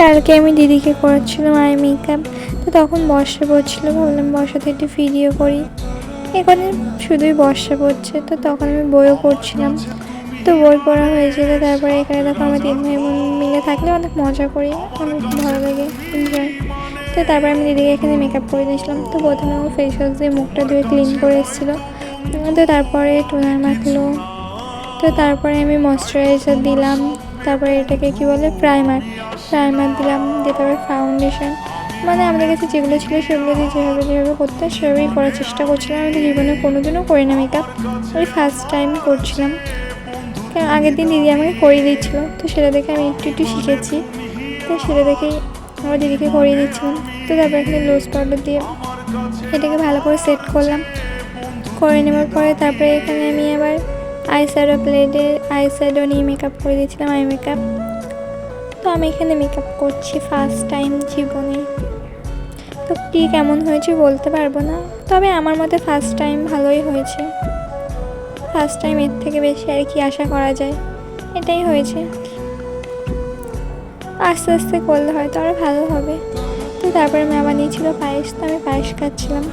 কালকে আমি দিদিকে করাচ্ছিলাম আই মেকআপ তো তখন বর্ষা পড়ছিলো, ভাবলাম বর্ষাতে একটু ভিডিও করি। এখানে শুধুই বর্ষা পড়ছে, তো তখন আমি বইও পড়ছিলাম। তো বই পড়া হয়েছিল তারপরে এখানে দেখো আমার তিন ভাই বোন মিলে থাকলে অনেক মজা করি, অনেক ভালো লাগে এনজয় তো তারপরে আমি দিদিকে এখানে মেকআপ করে দিয়েছিলাম, তো প্রথমে আমার ফেস ওয়াশ দিয়ে মুখটা ধুয়ে ক্লিন করে এসেছিল। তো তারপরে টোনার মাখলো, তো তারপরে আমি ময়শ্চারাইজার দিলাম তারপরে এটাকে কি বলে প্রাইমার প্রাইমার দিলাম, দিয়ে তারপরে ফাউন্ডেশন মানে আমাদের কাছে যেগুলো ছিল সেগুলো দিয়ে যেভাবে যেভাবে করতে সেভাবেই করার চেষ্টা করছিলাম। আমি জীবনে কোনোদিনও করি না মেকআপ ওই ফার্স্ট টাইম করছিলাম। কারণ আগের দিন দিদি আমাকে করিয়ে দিচ্ছিল তো সেটা দেখে আমি একটু একটু শিখেছি। তো সেটা দেখেই আমার দিদিকে করিয়ে দিচ্ছিলাম তো তারপরে এখানে লোজ পাউডার দিয়ে এটাকে ভালো করে সেট করলাম। করে নেওয়ার পরে তারপরে এখানে আমি আবার আই শ্যাডো প্লেটে আই শ্যাডো নিয়ে মেকআপ করে দিয়েছিলাম আই মেকআপ তো আমি এখানে মেকআপ করছি ফার্স্ট টাইম জীবনে। তো কী কেমন হয়েছে বলতে পারব না, তবে আমার মতে ফার্স্ট টাইম ভালোই হয়েছে। ফার্স্ট টাইম এর থেকে বেশি আর কি আশা করা যায়, এটাই হয়েছে। আস্তে আস্তে করলে হয়তো আরও ভালো হবে। তো তারপরে মা বানিয়েছিল পায়েস, তো আমি পায়েস খাচ্ছিলাম।